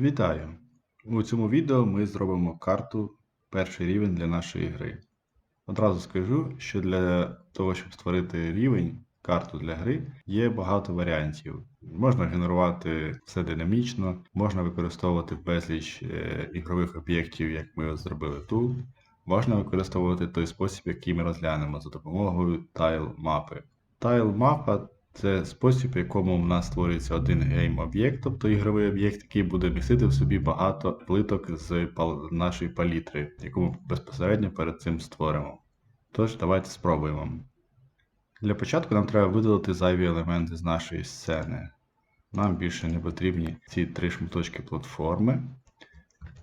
Вітаю! У цьому відео ми зробимо карту перший рівень для нашої гри. Одразу скажу, що для того, щоб створити рівень, карту для гри, є багато варіантів. Можна генерувати все динамічно, можна використовувати безліч е, ігрових об'єктів, як ми зробили тут. Можна використовувати той спосіб, який ми розглянемо за допомогою тайл-мапи. Тайл-мапа це спосіб, в якому в нас створюється один гейм-об'єкт, тобто ігровий об'єкт, який буде містити в собі багато плиток з нашої палітри, яку ми безпосередньо перед цим створимо. Тож, давайте спробуємо. Для початку нам треба видалити зайві елементи з нашої сцени. Нам більше не потрібні ці три шматочки платформи.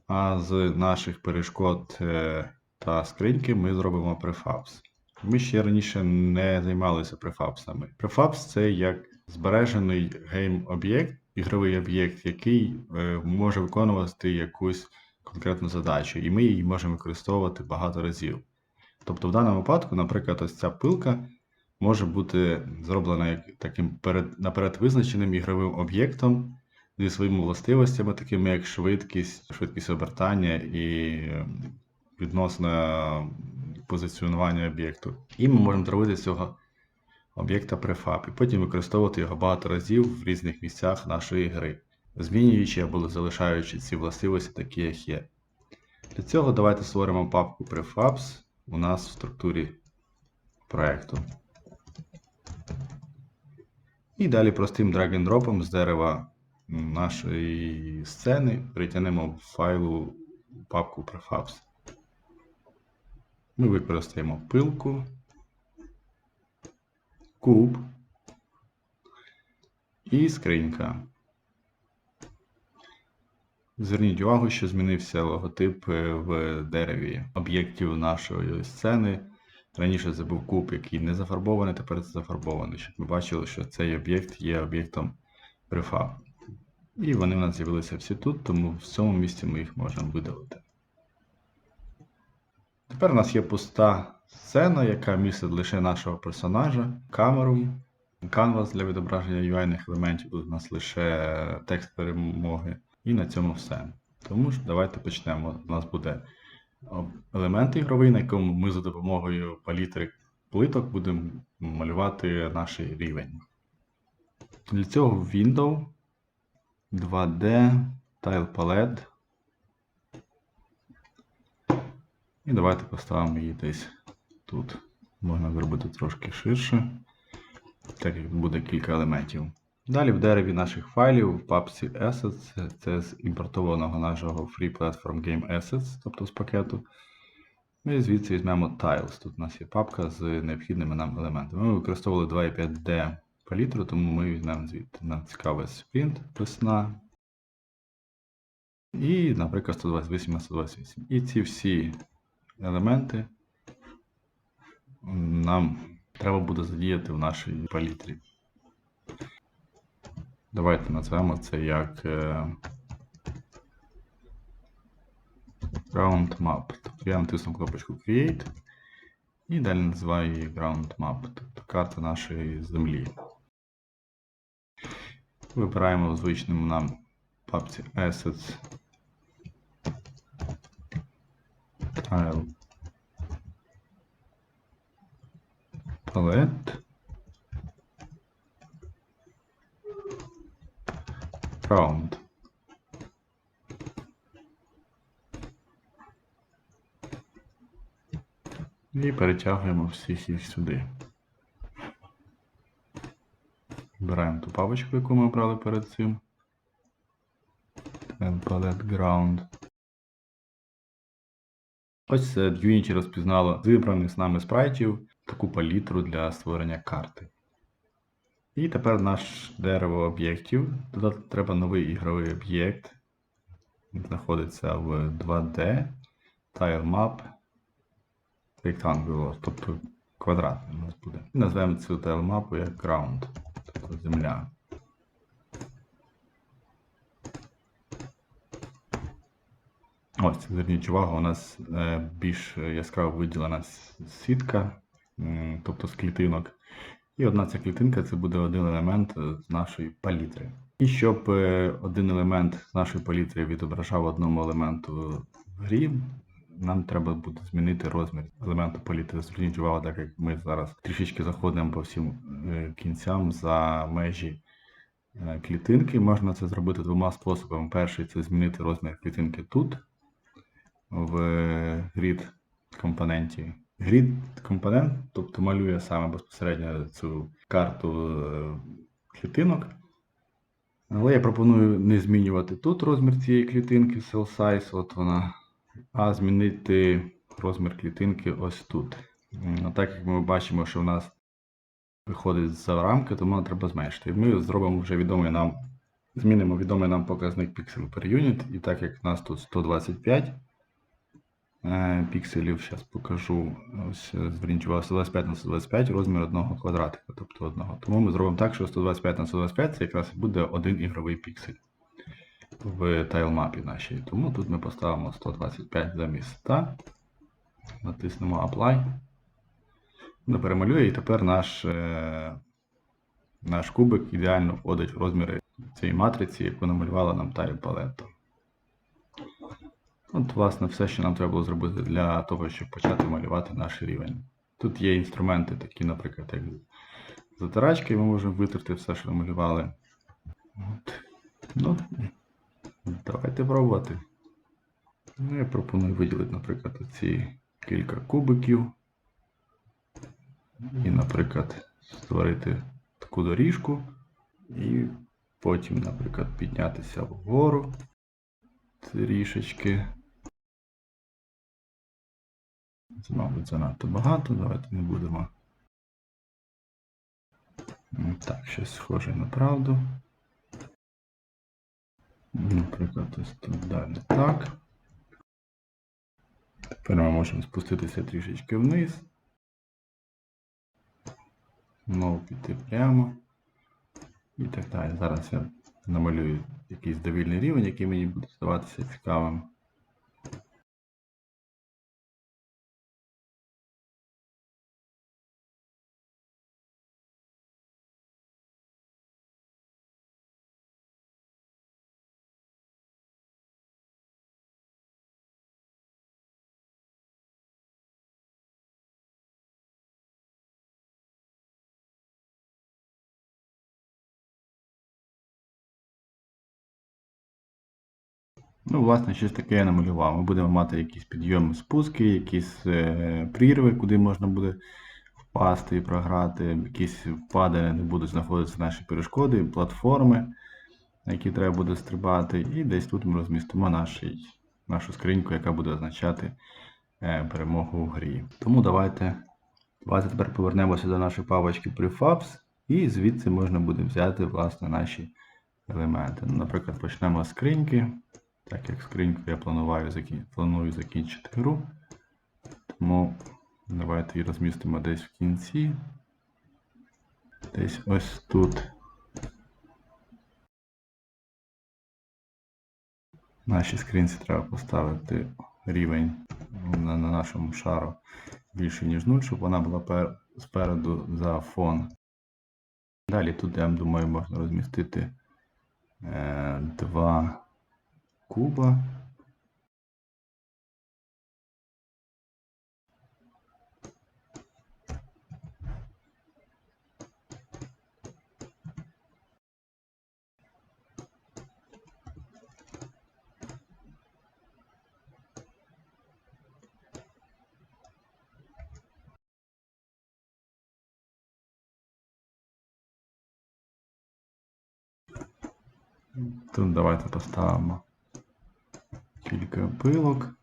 А з наших перешкод е, та скриньки ми зробимо префабс. Ми ще раніше не займалися префабсами. Префабс це як збережений гейм-об'єкт, ігровий об'єкт, який е, може виконувати якусь конкретну задачу, і ми її можемо використовувати багато разів. Тобто, в даному випадку, наприклад, ось ця пилка може бути зроблена таким перед, наперед визначеним ігровим об'єктом зі своїми властивостями, такими як швидкість, швидкість обертання і е, відносне позиціонування об'єкту. І ми можемо зробити цього об'єкта префаб, і потім використовувати його багато разів в різних місцях нашої гри, змінюючи або залишаючи ці властивості такі, як є. Для цього давайте створимо папку prefabs у нас в структурі проекту. І далі простим drag-and-дропом з дерева нашої сцени перетягнемо в файлу папку prefabs. Ми використаємо пилку, куб і скринька. Зверніть увагу, що змінився логотип е, в дереві об'єктів нашої сцени. Раніше це був куб, який не зафарбований, тепер це зафарбований, щоб ми бачили, що цей об'єкт є об'єктом префаб. І вони в нас з'явилися всі тут, тому в цьому місці ми їх можемо видалити. Тепер у нас є пуста сцена, яка містить лише нашого персонажа, камеру, канвас для відображення UI елементів. Тут у нас лише текст перемоги. І на цьому все. Тому ж давайте почнемо. У нас буде елемент ігровий, на якому ми за допомогою палітри плиток будемо малювати наш рівень. Для цього Window 2D Tile Palette. І давайте поставимо її десь тут. Можна зробити трошки ширше, так як буде кілька елементів. Далі в дереві наших файлів в папці Assets, це з імпортованого нашого Free Platform Game Assets, тобто з пакету. Ми звідси візьмемо Tiles. Тут у нас є папка з необхідними нам елементами. Ми використовували 2.5D палітру, тому ми візьмемо звідти. Нам цікавий Sprint, весна. І, наприклад, 128 на 128. І ці всі елементи нам треба буде задіяти в нашій палітрі. Давайте назвемо це як е, ground map. Тобто я натисну кнопочку Create і далі називаю її ground map, тобто карта нашої землі. Вибираємо в звичному нам папці Assets Tile Palette Round. І перетягуємо всіх їх сюди. Вибираємо ту папочку, яку ми обрали перед цим. Palette Ground. Ось е, Unity розпізнало з вибраних з нами спрайтів таку палітру для створення карти. І тепер наш дерево об'єктів. Додати треба новий ігровий об'єкт. Він знаходиться в 2D, Tile Map, Rectangular, тобто квадратний у нас буде. І назвемо цю tile мапу як Ground, тобто земля. Ось, зверніть увагу, у нас е, більш яскраво виділена сітка, тобто з клітинок. І одна ця клітинка це буде один елемент з нашої палітри. І щоб е, один елемент з нашої палітри відображав одному елементу в грі, нам треба буде змінити розмір елементу палітри. Зверніть увагу, так як ми зараз трішечки заходимо по всім е, кінцям за межі клітинки. Можна це зробити двома способами. Перший це змінити розмір клітинки тут, в grid компоненті. Grid компонент, тобто малює саме безпосередньо цю карту е, клітинок. Але я пропоную не змінювати тут розмір цієї клітинки, cell size, от вона, а змінити розмір клітинки ось тут. М, Так як ми бачимо, що в нас виходить за рамки, тому нам треба зменшити. І ми зробимо вже відомий нам, змінимо відомий нам показник пікселів per unit. І так як в нас тут 125 е, пікселів, зараз покажу. Ось е, зверніть увагу, 125 на 125 розмір одного квадратика, тобто одного. Тому ми зробимо так, що 125 на 125 це якраз буде один ігровий піксель в тайлмапі нашій. Тому тут ми поставимо 125 замість 100. Натиснемо Apply. Воно перемалює, і тепер наш, е, наш кубик ідеально входить в розміри цієї матриці, яку намалювала нам Tile Palette. От, власне, все, що нам треба було зробити для того, щоб почати малювати наш рівень. Тут є інструменти, такі, наприклад, як затирачки, ми можемо витерти все, що намалювали. От. Ну, давайте пробувати. Ну, я пропоную виділити, наприклад, ці кілька кубиків. І, наприклад, створити таку доріжку. І потім, наприклад, піднятися вгору трішечки. Це, мабуть, занадто багато, давайте не будемо. Так, щось схоже на правду. Наприклад, ось тут далі так. Тепер ми можемо спуститися трішечки вниз. Знову піти прямо. І так далі. Зараз я намалюю якийсь довільний рівень, який мені буде здаватися цікавим. Ну, власне, щось таке я намалював. Ми будемо мати якісь підйоми, спуски, якісь е, прірви, куди можна буде впасти і програти, якісь впадини, де будуть знаходитися наші перешкоди, платформи, на які треба буде стрибати. І десь тут ми розмістимо наші, нашу скриньку, яка буде означати е, перемогу в грі. Тому давайте, давайте тепер повернемося до нашої папочки Prefabs, і звідси можна буде взяти власне наші елементи. Наприклад, почнемо з скриньки. Так як скриньку я планую, планую закінчити гру. Тому давайте її розмістимо десь в кінці. Десь ось тут. Нашій скринці треба поставити рівень на, на нашому шару більше, ніж 0, щоб вона була пер... спереду за фон. Далі тут, я думаю, можна розмістити е, два куба. Тут давайте поставимо кілька пилок.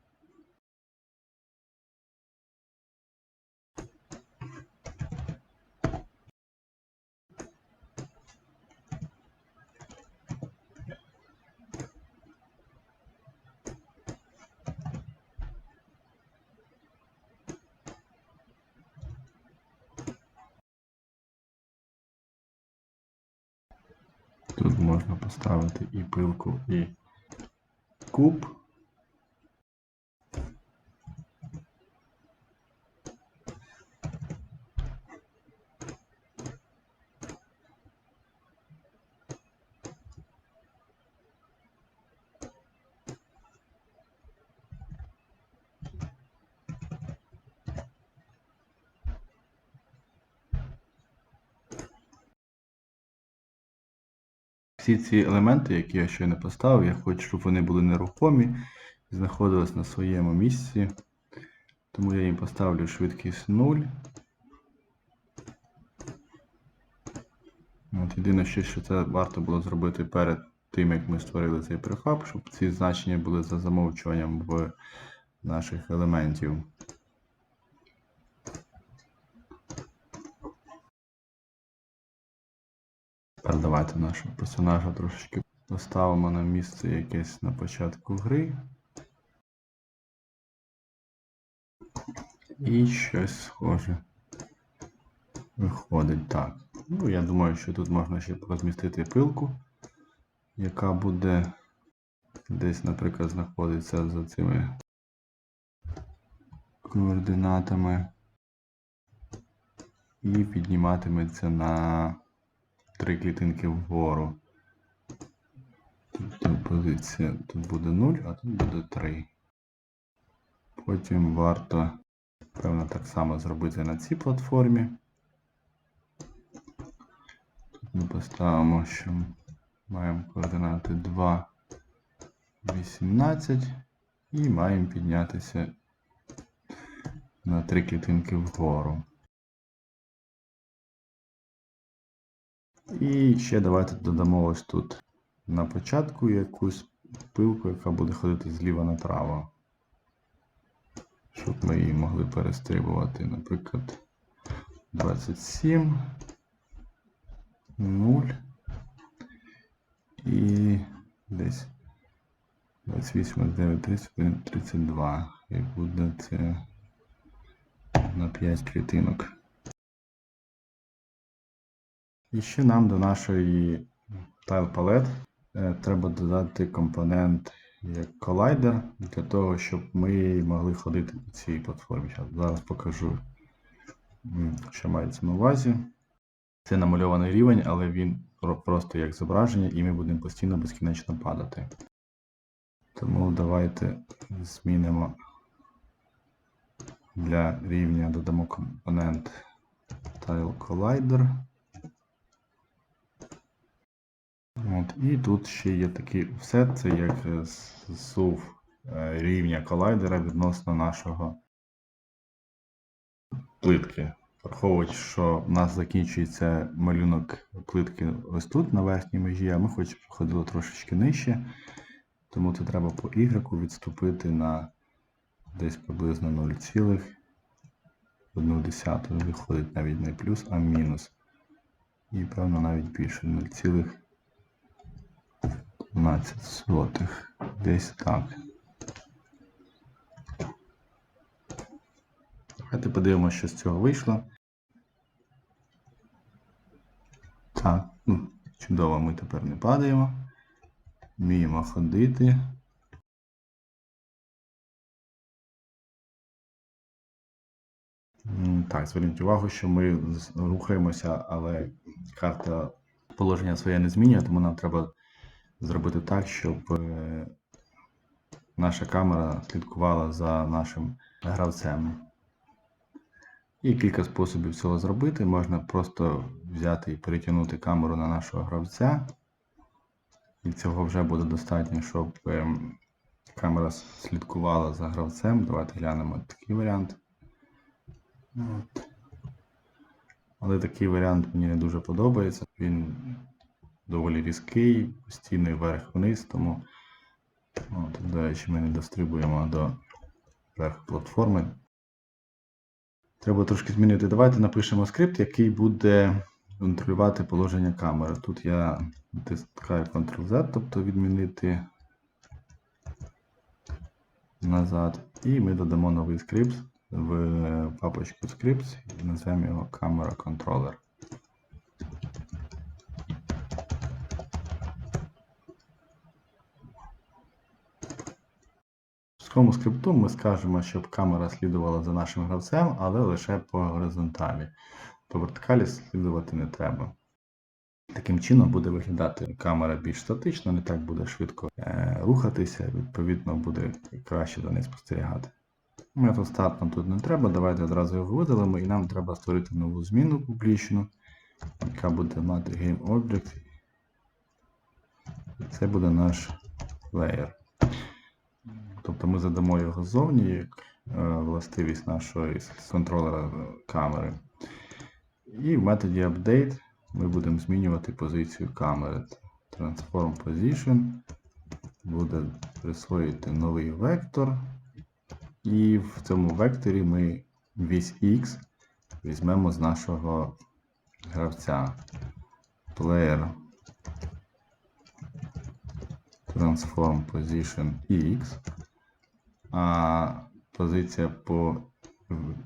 Тут можна поставити і пилку, і куб. Всі ці елементи, які я щойно поставив, я хочу, щоб вони були нерухомі і знаходились на своєму місці. Тому я їм поставлю швидкість 0. От, єдине, що, це варто було зробити перед тим, як ми створили цей префаб, щоб ці значення були за замовчуванням в наших елементів. Тепер давайте нашого персонажа трошечки поставимо на місце якесь на початку гри. І щось схоже виходить так. Ну, я думаю, що тут можна ще розмістити пилку, яка буде десь, наприклад, знаходиться за цими координатами і підніматиметься на три клітинки вгору. Тобто позиція тут буде 0, а тут буде 3. Потім варто, певно, так само зробити на цій платформі. Тут ми поставимо, що маємо координати 2, 18 і маємо піднятися на три клітинки вгору. І ще давайте додамо ось тут на початку якусь пилку, яка буде ходити зліва направо. Щоб ми її могли перестрибувати, наприклад, 27, 0 і десь 28, 9, 31, 32. І буде це на 5 клітинок. І ще нам до нашої Tile Palette е, треба додати компонент як колайдер для того, щоб ми могли ходити по цій платформі. Зараз покажу, що мається на увазі. Це намальований рівень, але він просто як зображення, і ми будемо постійно безкінечно падати. Тому давайте змінимо для рівня додамо компонент Tile Collider. От, і тут ще є такий офсет, це як е, зсув е, рівня колайдера відносно нашого плитки. Враховуючи, що в нас закінчується малюнок плитки ось тут на верхній межі, а ми хочемо, щоб ходило трошечки нижче. Тому це треба по Y відступити на десь приблизно 0,1. Виходить навіть не плюс, а мінус. І певно навіть більше 0,12 сотих. Десь так. Давайте подивимося, що з цього вийшло. Так, ну, чудово, ми тепер не падаємо. Вміємо ходити. Так, зверніть увагу, що ми рухаємося, але карта положення своє не змінює, тому нам треба зробити так, щоб е, наша камера слідкувала за нашим гравцем. Є кілька способів цього зробити. Можна просто взяти і перетягнути камеру на нашого гравця. І цього вже буде достатньо, щоб ем, камера слідкувала за гравцем. Давайте глянемо такий варіант. От. Але такий варіант мені не дуже подобається. Він доволі різкий, постійний вверх-вниз, тому от, до ми не дострибуємо до верху платформи. Треба трошки змінити. Давайте напишемо скрипт, який буде контролювати положення камери. Тут я натискаю Ctrl-Z, тобто відмінити назад. І ми додамо новий скрипт в папочку Scripts і назвемо його Camera Controller. Цьому скрипту ми скажемо, щоб камера слідувала за нашим гравцем, але лише по горизонталі. По вертикалі слідувати не треба. Таким чином буде виглядати камера більш статично, не так буде швидко е, рухатися, відповідно буде краще до неї спостерігати. Метод start нам тут не треба, давайте одразу його видалимо і нам треба створити нову зміну публічну, яка буде мати GameObject Це буде наш леєр. Тобто ми задамо його ззовні як е, властивість нашого контролера камери. І в методі update ми будемо змінювати позицію камери. Transform Position буде присвоїти новий вектор. І в цьому векторі ми вісь X візьмемо з нашого гравця. Player Transform Position X. А позиція по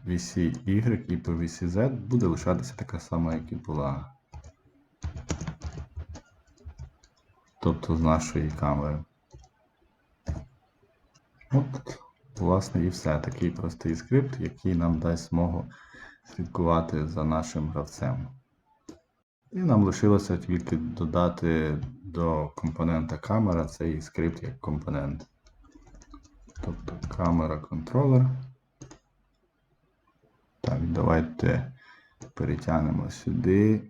вісі Y і по вісі Z буде лишатися така сама, як і була. Тобто з нашої камери. От, власне, і все. Такий простий скрипт, який нам дасть змогу слідкувати за нашим гравцем. І нам лишилося тільки додати до компонента камера цей скрипт як компонент. Тобто камера контролер. Так, давайте перетягнемо сюди.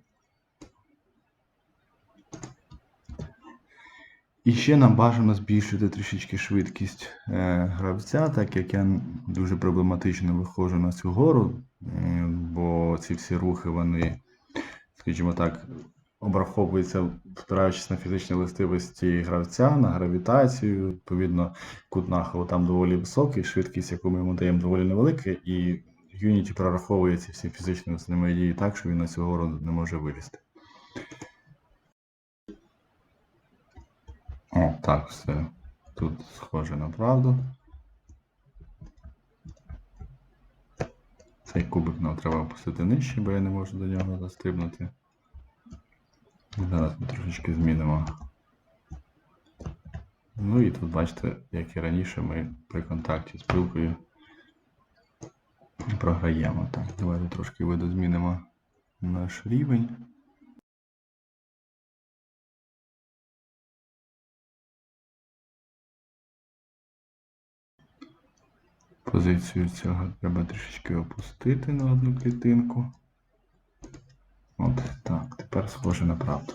І ще нам бажано збільшити трішечки швидкість е, гравця, так як я дуже проблематично виходжу на цю гору, бо ці всі рухи, вони, скажімо так, обраховуються, спираючись на фізичні властивості гравця, на гравітацію. Відповідно, кут нахилу там доволі високий, швидкість, яку ми йому даємо, доволі невелика, і Unity прораховує ці всі фізичні взаємодії так, що він на цю гору не може вилізти. О, так, все. Тут схоже на правду. Цей кубик нам треба опустити нижче, бо я не можу до нього застрибнути. Зараз ми трошечки змінимо. Ну і тут бачите, як і раніше, ми при контакті з пилкою програємо. Так, давайте трошки видозмінимо наш рівень. Позицію цього треба трішечки опустити на одну клітинку. От так, тепер схоже на правду.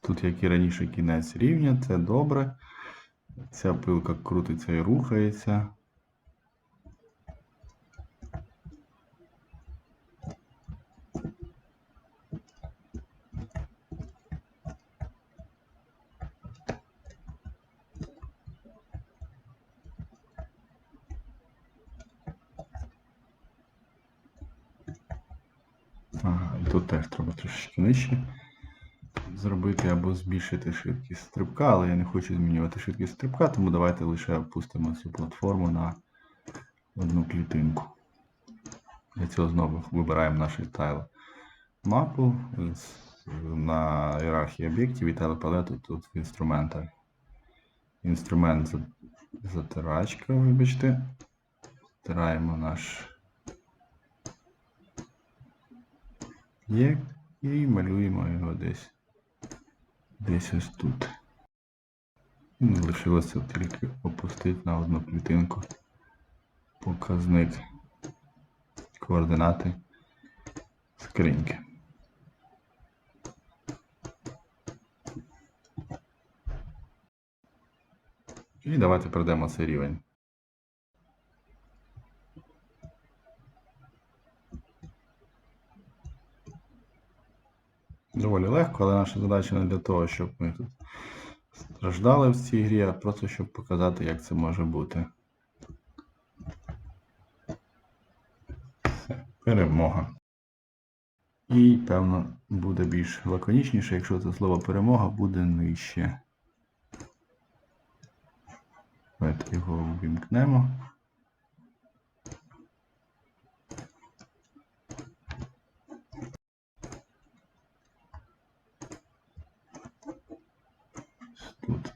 Тут, як і раніше, кінець рівня, це добре. Ця пилка крутиться і рухається. Ага, і тут теж треба трошечки нижче зробити або збільшити швидкість стрибка, але я не хочу змінювати швидкість стрибка, тому давайте лише опустимо цю платформу на одну клітинку. Для цього знову вибираємо наш тайл мапу на ієрархії об'єктів і телепалету тут в інструментах. Інструмент затирачка, вибачте. Затираємо наш є і малюємо його десь. Десь ось тут. Не лишилося тільки опустити на одну клітинку показник координати скриньки. І давайте пройдемо цей рівень. Доволі легко, але наша задача не для того, щоб ми тут страждали в цій грі, а просто щоб показати, як це може бути. Перемога. І, певно, буде більш лаконічніше, якщо це слово перемога буде нижче. Давайте його ввімкнемо. Тут.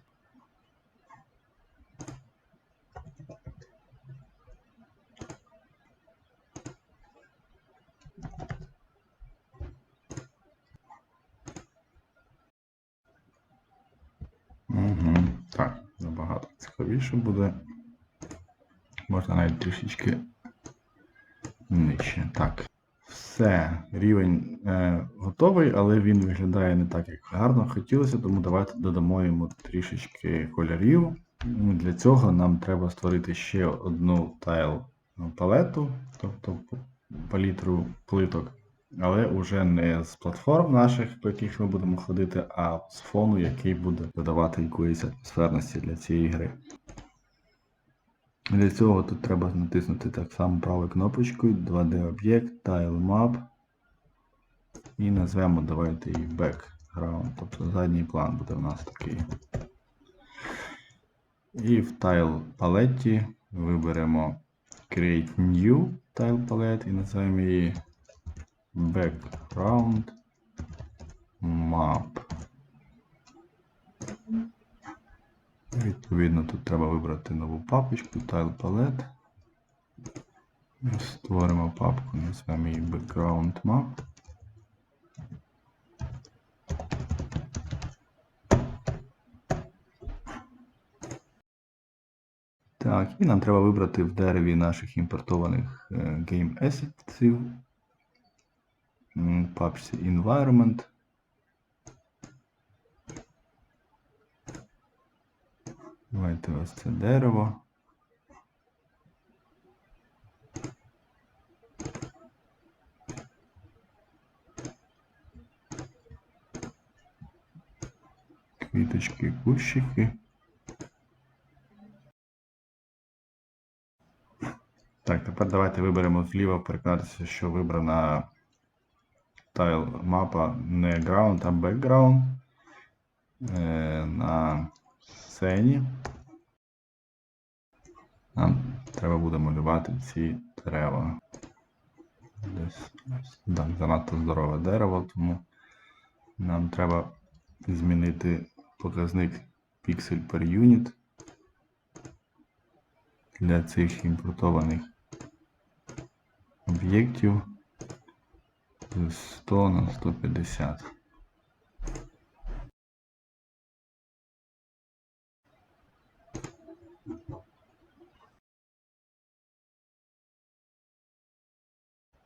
Угу. Так, набагато буде. Можна навіть трішечки нижче. Так. Все. Рівень е, готовий, але він виглядає не так, як гарно хотілося, тому давайте додамо йому трішечки кольорів. Для цього нам треба створити ще одну тайл палету, тобто палітру плиток, але вже не з платформ наших, по яких ми будемо ходити, а з фону, який буде додавати якоїсь атмосферності для цієї гри. Для цього тут треба натиснути так само правою кнопочкою 2D об'єкт, Tile Map. І назвемо давайте її Background, тобто задній план буде в нас такий. І в Tile палеті виберемо Create New Tile Palette і назвемо її Background Map. Відповідно, тут треба вибрати нову папочку Tile Palette. Створимо папку, назвемо її Background Map. Так, і нам треба вибрати в дереві наших імпортованих е, Game Assets. В Environment. Давайте ось це дерево. Квіточки, кущики. Так, тепер давайте виберемо зліва, переконатися, що вибрана тайл мапа не ground, а background. Е, на сцені. Нам треба буде малювати ці дерева. Десь так, занадто здорове дерево, тому нам треба змінити показник pixel per unit для цих імпортованих об'єктів з 100 на 150.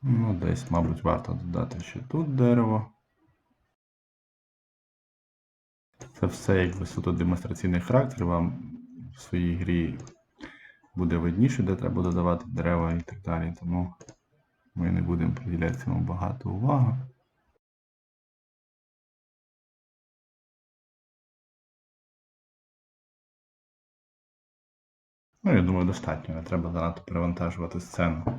Ну, десь, мабуть, варто додати ще тут дерево. Це все якби суто демонстраційний характер. Вам в своїй грі буде видніше, де треба додавати дерева і так далі. Тому ми не будемо приділяти цьому багато уваги. Ну, я думаю, достатньо. Не треба занадто перевантажувати сцену.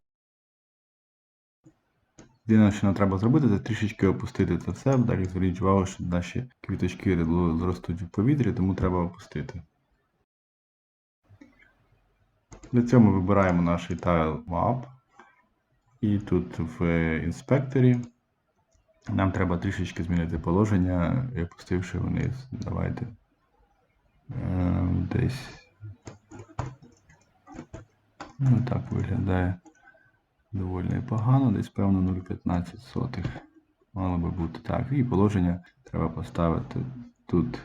Єдине, що нам треба зробити, це трішечки опустити це все. Далі зверніть увагу, що наші квіточки зростуть в повітрі, тому треба опустити. Для цього ми вибираємо наш Tile Map. І тут в інспекторі нам треба трішечки змінити положення, і опустивши вниз. Давайте е, десь. Ну так виглядає доволі непогано, десь певно 0,15 сотих. Мало би бути так. І положення треба поставити тут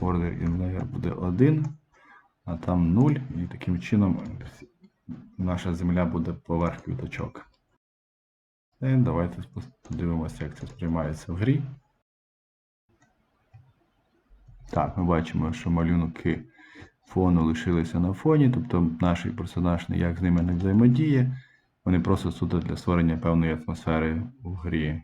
order in layer буде 1, а там 0, і таким чином наша земля буде поверх квіточок. І давайте подивимося, як це сприймається в грі. Так, ми бачимо, що малюнки фону лишилися на фоні, тобто наш персонаж ніяк з ними не взаємодіє. Вони просто суто для створення певної атмосфери в грі.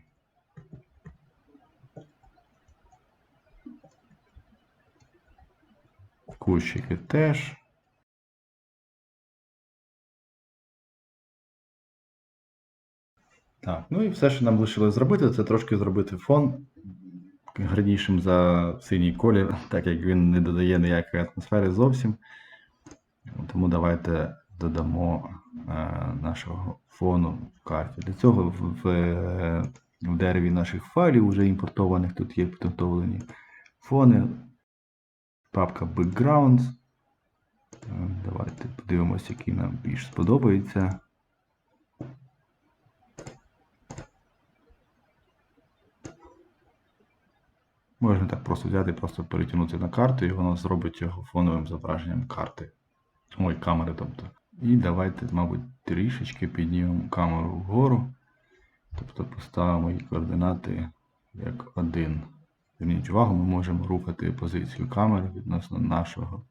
Кущики теж. Так, ну і все, що нам лишилось зробити, це трошки зробити фон гарнішим за синій колір, так як він не додає ніякої атмосфери зовсім. Тому давайте додамо е, нашого фону в карті. Для цього в, в, в дереві наших файлів, вже імпортованих, тут є підготовлені фони. Папка Backgrounds. Е, Давайте подивимося, який нам більш сподобається. Можна так просто взяти, просто перетягнути на карту, і воно зробить його фоновим зображенням карти. Ой, камери, тобто. І давайте, мабуть, трішечки піднімемо камеру вгору. Тобто поставимо її координати як 1. Зверніть увагу, ми можемо рухати позицію камери відносно нашого,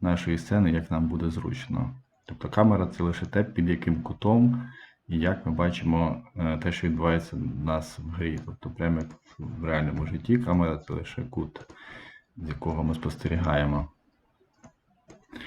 нашої сцени, як нам буде зручно. Тобто камера це лише те, під яким кутом і як ми бачимо е, те, що відбувається у нас в грі. Тобто, прямо в реальному житті, камера це лише кут, з якого ми спостерігаємо.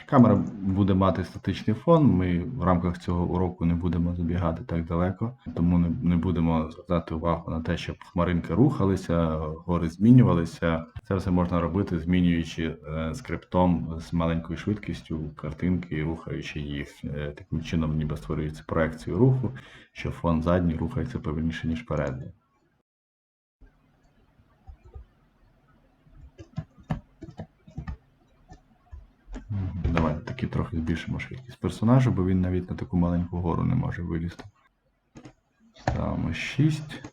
Камера буде мати статичний фон. Ми в рамках цього уроку не будемо забігати так далеко, тому не, не будемо звертати увагу на те, щоб хмаринки рухалися, гори змінювалися. Це все можна робити, змінюючи е, скриптом з маленькою швидкістю картинки, рухаючи їх. Е, таким чином, ніби створюється проекцію руху, що фон задній рухається повільніше, ніж передній. Мгм. Давай таки трохи збільшимо швидкість персонажа, бо він навіть на таку маленьку гору не може вилізти. Ставимо 6.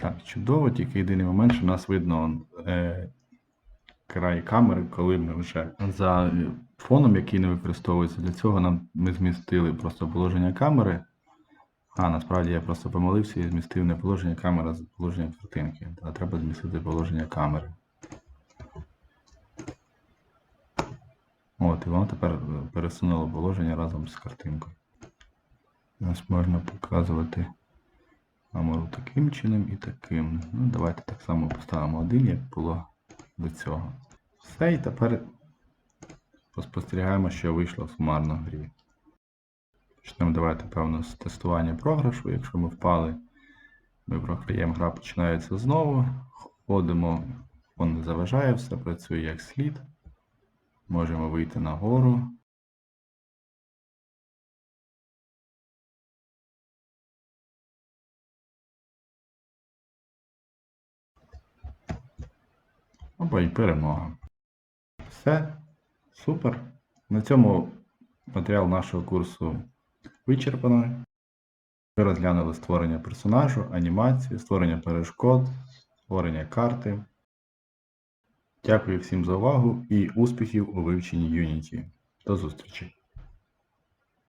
Так, чудово, тільки єдиний момент, що у нас видно е, край камери, коли ми вже за фоном, який не використовується, для цього нам ми змістили просто положення камери. А, насправді я просто помилився і змістив не положення камери, а положення картинки. А треба змістити положення камери. От, і воно тепер пересунуло положення разом з картинкою. У нас можна показувати камеру таким чином і таким. Ну, давайте так само поставимо один, як було до цього. Все, і тепер поспостерігаємо, що вийшло сумарно в грі. Почнемо давайте, певно, з тестування програшу. Якщо ми впали, ми програємо, гра починається знову. Ходимо, фон не заважає, все працює як слід. Можемо вийти нагору. Або і перемога. Все, супер. На цьому матеріал нашого курсу вичерпано. Ми розглянули створення персонажу, анімацію, створення перешкод, створення карти. Дякую всім за увагу і успіхів у вивченні Unity. До зустрічі!